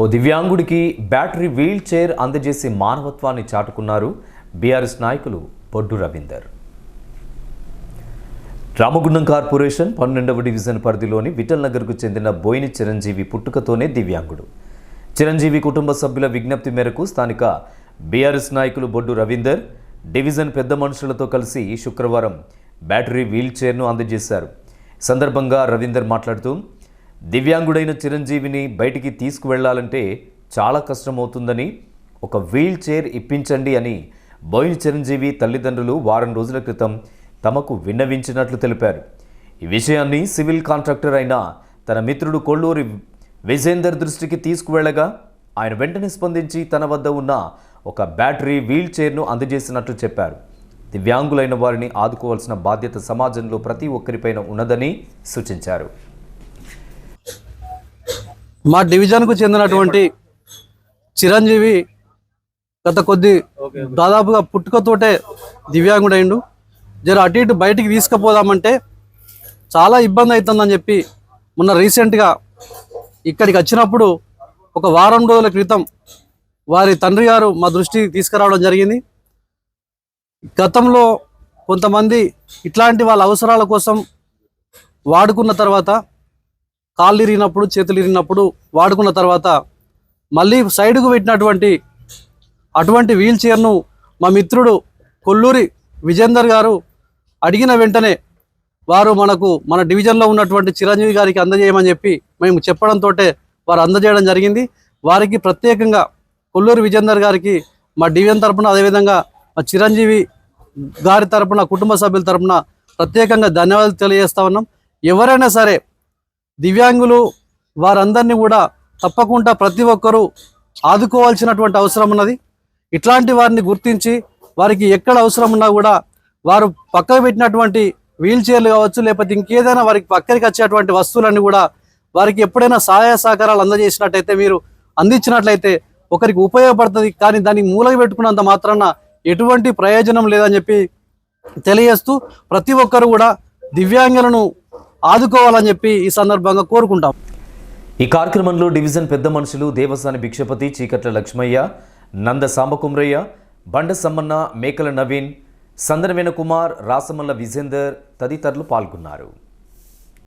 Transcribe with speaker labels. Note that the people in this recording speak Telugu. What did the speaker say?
Speaker 1: ఓ దివ్యాంగుడికి బ్యాటరీ వీల్ చైర్ అందజేసి మానవత్వాన్ని చాటుకున్నారు బీఆర్ఎస్ నాయకులు బొడ్డు రవీందర్. రామగుండం కార్పొరేషన్ పన్నెండవ డివిజన్ పరిధిలోని విఠల్ నగర్కు చెందిన బోయిని చిరంజీవి పుట్టుకతోనే దివ్యాంగుడు. చిరంజీవి కుటుంబ సభ్యుల విజ్ఞప్తి మేరకు స్థానిక బీఆర్ఎస్ నాయకులు బొడ్డు రవీందర్ డివిజన్ పెద్ద మనుషులతో కలిసి శుక్రవారం బ్యాటరీ వీల్ చైర్ను అందజేశారు. సందర్భంగా రవీందర్ మాట్లాడుతూ దివ్యాంగుడైన చిరంజీవిని బయటికి తీసుకువెళ్ళాలంటే చాలా కష్టమవుతుందని ఒక వీల్ చైర్ ఇప్పించండి అని బోయిన చిరంజీవి తల్లిదండ్రులు వారం రోజుల క్రితం తమకు విన్నవించినట్లు తెలిపారు. ఈ విషయాన్ని సివిల్ కాంట్రాక్టర్ అయిన తన మిత్రుడు కొల్లూరి విజేందర్ దృష్టికి తీసుకువెళ్ళగా ఆయన వెంటనే స్పందించి తన వద్ద ఉన్న ఒక బ్యాటరీ వీల్ చైర్ను అందజేసినట్లు చెప్పారు. దివ్యాంగులైన వారిని ఆదుకోవాల్సిన బాధ్యత సమాజంలో ప్రతి ఒక్కరిపైన ఉన్నదని సూచించారు.
Speaker 2: మా డివిజన్కు చెందినటువంటి చిరంజీవి గత కొద్ది దాదాపుగా పుట్టుకతోటే దివ్యాంగుడైండు. జర అటు ఇటు బయటికి తీసుకుపోదామంటే చాలా ఇబ్బంది అవుతుందని చెప్పి మొన్న రీసెంట్గా ఇక్కడికి వచ్చినప్పుడు ఒక వారం రోజుల క్రితం వారి తండ్రి గారు మా దృష్టికి తీసుకురావడం జరిగింది. గతంలో కొంతమంది ఇట్లాంటి వాళ్ళ అవసరాల కోసం వాడుకున్న తర్వాత కాళ్ళు ఇరిగినప్పుడు చేతులు ఇరిగినప్పుడు వాడుకున్న తర్వాత మళ్ళీ సైడ్కు పెట్టినటువంటి అటువంటి వీల్ చైర్ను మా మిత్రుడు కొల్లూరి విజేందర్ గారు అడిగిన వెంటనే వారు మనకు మన డివిజన్లో ఉన్నటువంటి చిరంజీవి గారికి అందజేయమని చెప్పి మేము చెప్పడంతో వారు అందజేయడం జరిగింది. వారికి ప్రత్యేకంగా కొల్లూరి విజేందర్ గారికి మా డివిజన్ తరపున అదేవిధంగా మా చిరంజీవి గారి తరపున కుటుంబ సభ్యుల తరపున ప్రత్యేకంగా ధన్యవాదాలు తెలియజేస్తా ఉన్నాం. ఎవరైనా సరే దివ్యాంగులు వారందరినీ కూడా తప్పకుండా ప్రతి ఒక్కరూ ఆదుకోవాల్సినటువంటి అవసరం ఉన్నది. ఇట్లాంటి వారిని గుర్తించి వారికి ఎక్కడ అవసరం ఉన్నా కూడా వారు పక్కకు పెట్టినటువంటి వీల్ చైర్లు కావచ్చు లేకపోతే ఇంకేదైనా వారికి పక్కకి వచ్చేటువంటి వస్తువులన్నీ కూడా వారికి ఎప్పుడైనా సహాయ సహకారాలు అందజేసినట్టయితే మీరు అందించినట్లయితే ఒకరికి ఉపయోగపడుతుంది. కానీ దాన్ని మూలగ పెట్టుకున్నంత మాత్రాన ఎటువంటి ప్రయోజనం లేదని చెప్పి తెలియజేస్తూ ప్రతి ఒక్కరు కూడా దివ్యాంగులను ఆదుకోవాలని చెప్పి ఈ సందర్భంగా కోరుకుంటాం.
Speaker 1: ఈ కార్యక్రమంలో డివిజన్ పెద్ద మనుషులు దేవసాని భిక్షపతి చీకట్ల లక్ష్మయ్య నంద సాంబకుమ్రయ్య బండ సమ్మన్న మేకల నవీన్ సందనవేణ కుమార్ రాసమల్ల విజేందర్ తదితరులు పాల్గొన్నారు.